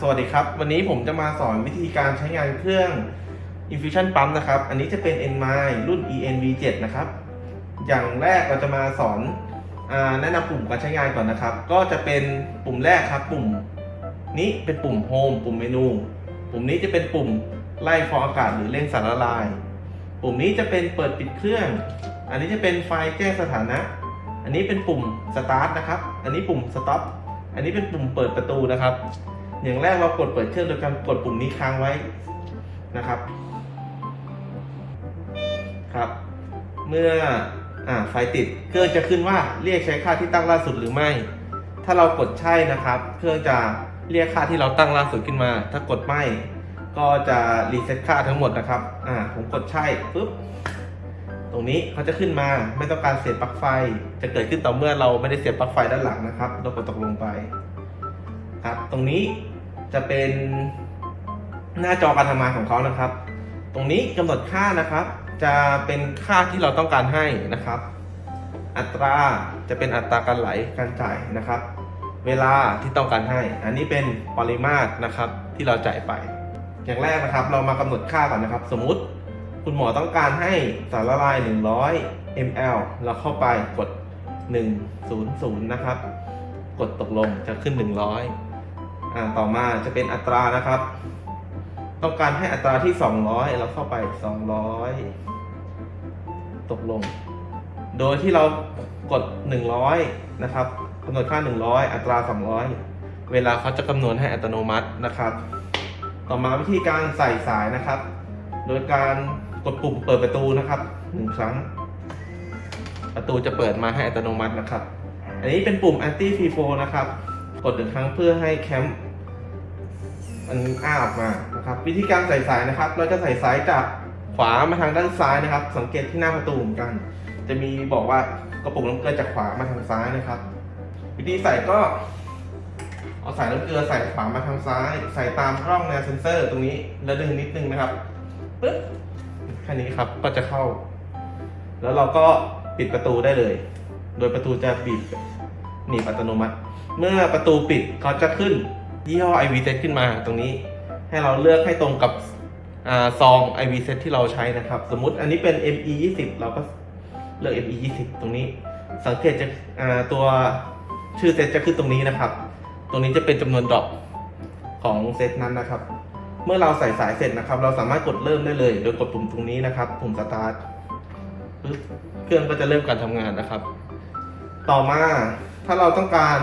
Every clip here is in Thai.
สวัสดีครับ วันนี้ผมจะมาสอนวิธีการใช้งานเครื่อง infusion pump นะครับ อันนี้จะเป็น Enmy รุ่น ENV7 นะครับ อย่างแรกเราจะมาสอนอแนะนำปุ่มการใช้งานก่อนนะครับ ก็จะเป็นปุ่มแรกครับ ปุ่มนี้เป็นปุ่ม Home ปุ่มเมนู ปุ่มนี้จะเป็นปุ่มไล่ฟองอากาศหรือเร่งสารละลาย ปุ่มนี้จะเป็นเปิดปิดเครื่อง อันนี้จะเป็นไฟแจ้งสถานะ อันนี้เป็นปุ่ม Start นะครับ อันนี้ปุ่ม Stop อันนี้เป็นปุ่มเปิดประตูนะครับ อย่างแรกเรากดเปิดเครื่องโดยการกดปุ่มนี้ค้างไว้นะครับ ครับ เมื่ออ่าไฟติดเครื่องจะขึ้นว่าเรียกใช้ค่าที่ตั้งล่าสุดหรือไม่ ถ้าเรากดใช่นะครับ เครื่องจะเรียกค่าที่เราตั้งล่าสุดขึ้นมา ถ้ากดไม่ก็จะรีเซ็ตค่าทั้งหมดนะครับ อ่า ผมกดใช่ปุ๊บ ตรงนี้เขาจะขึ้นมา ไม่ต้องการเสียบปลั๊กไฟ จะเกิดขึ้นต่อเมื่อเราไม่ได้เสียบปลั๊กไฟด้านหลังนะครับ เรากดตกลงไป ครับ ตรงนี้ จะเป็นหน้าจอการทำงานของเขานะครับ ตรงนี้กำหนดค่านะครับ จะเป็นค่าที่เราต้องการให้นะครับ อัตราจะเป็นอัตราการไหลการจ่ายนะครับ เวลาที่ต้องการให้ อันนี้เป็นปริมาตรนะครับที่เราจ่ายไป อย่างแรกนะครับ เรามากำหนดค่าก่อนนะครับ สมมุติคุณหมอต้องการให้สารละลาย 100 ml เราเข้าไปกด 100 นะครับ กดตกลงจะขึ้น 100อ่า ต่อมาจะเป็นอัตรานะครับ ต้องการให้อัตราที่ 200 เราเข้าไป 200 ตกลง โดยที่เรากด 100 นะครับกำหนดค่า 100 อัตรา 200 เวลาเขาจะคำนวณให้อัตโนมัตินะครับ ต่อมาวิธีการใส่สายนะครับ โดยการกดปุ่มเปิดประตูนะครับหนึ่งครั้ง ประตูจะเปิดมาให้อัตโนมัตินะครับ อันนี้เป็นปุ่ม anti free flow นะครับ กดหนึ่งครั้งเพื่อให้แคมป์มันอ้าออกมานะครับวิธีการใส่สายนะครับ เราจะใส่สายจากขวามาทางด้านซ้ายนะครับ สังเกตที่หน้าประตูเหมือนกัน จะมีบอกว่ากระปุกน้ำเกลือจากขวามาทางซ้ายนะครับ วิธีใส่ก็ เอาสายน้ำเกลือใส่ขวามาทางซ้าย ใส่ตามร่องแนวเซนเซอร์ตรงนี้แล้วดึงนิดนึงนะครับปึ๊บแค่นี้ครับก็จะเข้า แล้วเราก็ปิดประตูได้เลย โดยประตูจะบีบหนีบอัตโนมัติ เมื่อประตูปิดเขาจะขึ้นยี่ห้อ IV set ขึ้นมาตรงนี้ ให้เราเลือกให้ตรงกับอซอง IV set ที่เราใช้นะครับ สมมุติอันนี้เป็น ME 20เราก็เลือก ME 20ตรงนี้ สังเกตจะตัวชื่อเซตจะขึ้นตรงนี้นะครับ ตรงนี้จะเป็นจำนวนดรอปของเซตนั้นนะครับ เมื่อเราใส่สายเสร็จนะครับ เราสามารถกดเริ่มได้เลย โดยกดปุ่มตรงนี้นะครับ ปุ่มสตาร์ทเครื่องก็จะเริ่มการทำงานนะครับ ต่อมาถ้าเราต้องการ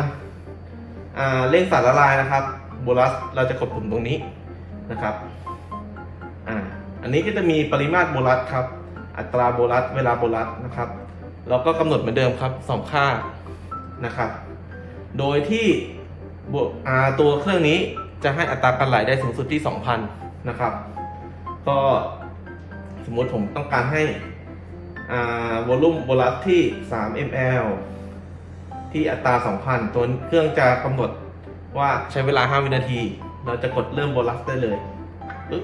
เร่งสารละลายนะครับโบลัสเราจะกดปุ่มตรงนี้นะครับอ่าอันนี้ก็จะมีปริมาตรโบลัสครับ อัตราโบลัสเวลาโบลัสนะครับเราก็กำหนดเหมือนเดิมครับสองค่านะครับ โดยที่บวกอ่าตัวเครื่องนี้จะให้อัตราการไหลได้สูงสุดที่ 2,000 นะครับ ก็สมมติผมต้องการให้อ่าวอลลุ่มโบลัสที่ 3 ml ที่อัตรา 2,000 ตัวเครื่องจะกำหนดว่าใช้เวลา 5 วินาที เราจะกดเริ่มโบลัสได้เลยปึ๊บ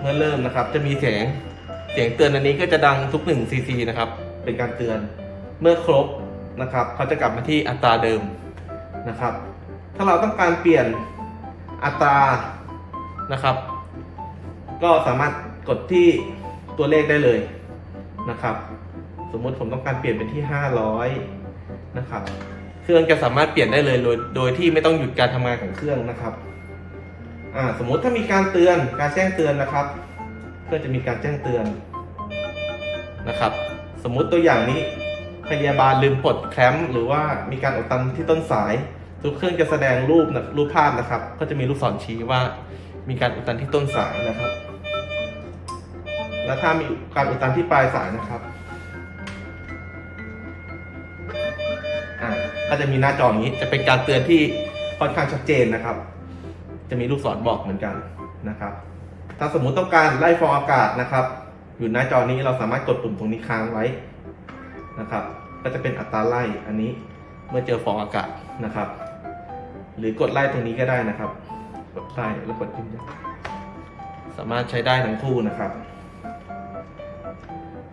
เมื่อเริ่มนะครับ จะมีเสียงเสียงเตือนอันนี้ก็จะดังทุก1 cc นะครับ เป็นการเตือนเมื่อครบนะครับเขาจะกลับมาที่อัตราเดิมนะครับ ถ้าเราต้องการเปลี่ยนอัตรานะครับ ก็สามารถกดที่ตัวเลขได้เลยนะครับ สมมุติผมต้องการเปลี่ยนเป็นที่ 500 นะครับ เครื่องจะสามารถเปลี่ยนได้เลยโดยโดยที่ไม่ต้องหยุดการทำงานของเครื่องนะครับอ่าสมมุติถ้ามีการเตือนการแจ้งเตือนนะครับเครื่องจะมีการแจ้งเตือนนะครับ สมมุติตัวอย่างนี้พยาบาลลืมปลดแคมป์หรือว่ามีการอุดตันที่ต้นสายทุกเครื่องจะแสดงรูปนะรูปภาพนะครับ ก็จะมีลูกศรชี้ว่ามีการอุดตันที่ต้นสายนะครับ แล้วถ้ามีการอุดตันที่ปลายสายนะครับ ก็จะมีหน้าจออย่างนี้ จะเป็นการเตือนที่ค่อนข้างชัดเจนนะครับ จะมีลูกศรบอกเหมือนกันนะครับ ถ้าสมมุติต้องการไล่ฟองอากาศนะครับ อยู่หน้าจอนี้เราสามารถกดปุ่มตรงนี้ค้างไว้นะครับ ก็จะเป็นอัตราไล่อันนี้เมื่อเจอฟองอากาศนะครับ หรือกดไล่ตรงนี้ก็ได้นะครับ กดไล่แล้วกดยืนยันสามารถใช้ได้ทั้งคู่นะครับ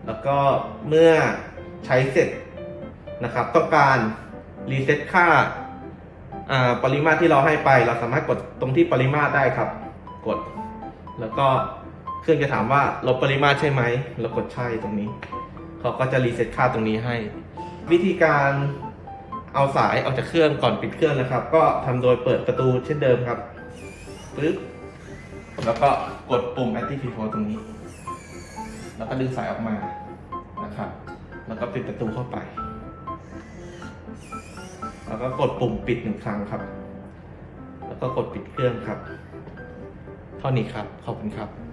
แล้วก็เมื่อใช้เสร็จนะครับ ต้องการ รีเซ็ตค่าปริมาตรที่เราให้ไป เราสามารถกดตรงที่ปริมาตรได้ครับ กด แล้วก็เครื่องจะถามว่าลบปริมาตรใช่ไหมเรากดใช่ตรงนี้เขาก็จะรีเซ็ตค่าตรงนี้ให้ วิธีการเอาสายออกจากเครื่องก่อนปิดเครื่องนะครับ ก็ทำโดยเปิดประตูเช่นเดิมครับปึ๊บแล้วก็กดปุ่ม Active Control ตรงนี้ แล้วก็ดึงสายออกมานะครับ แล้วก็ปิดประตูเข้าไป แล้วก็กดปุ่มปิดหนึ่งครั้งครับ แล้วก็กดปิดเครื่องครับ เท่านี้ครับ ขอบคุณครับ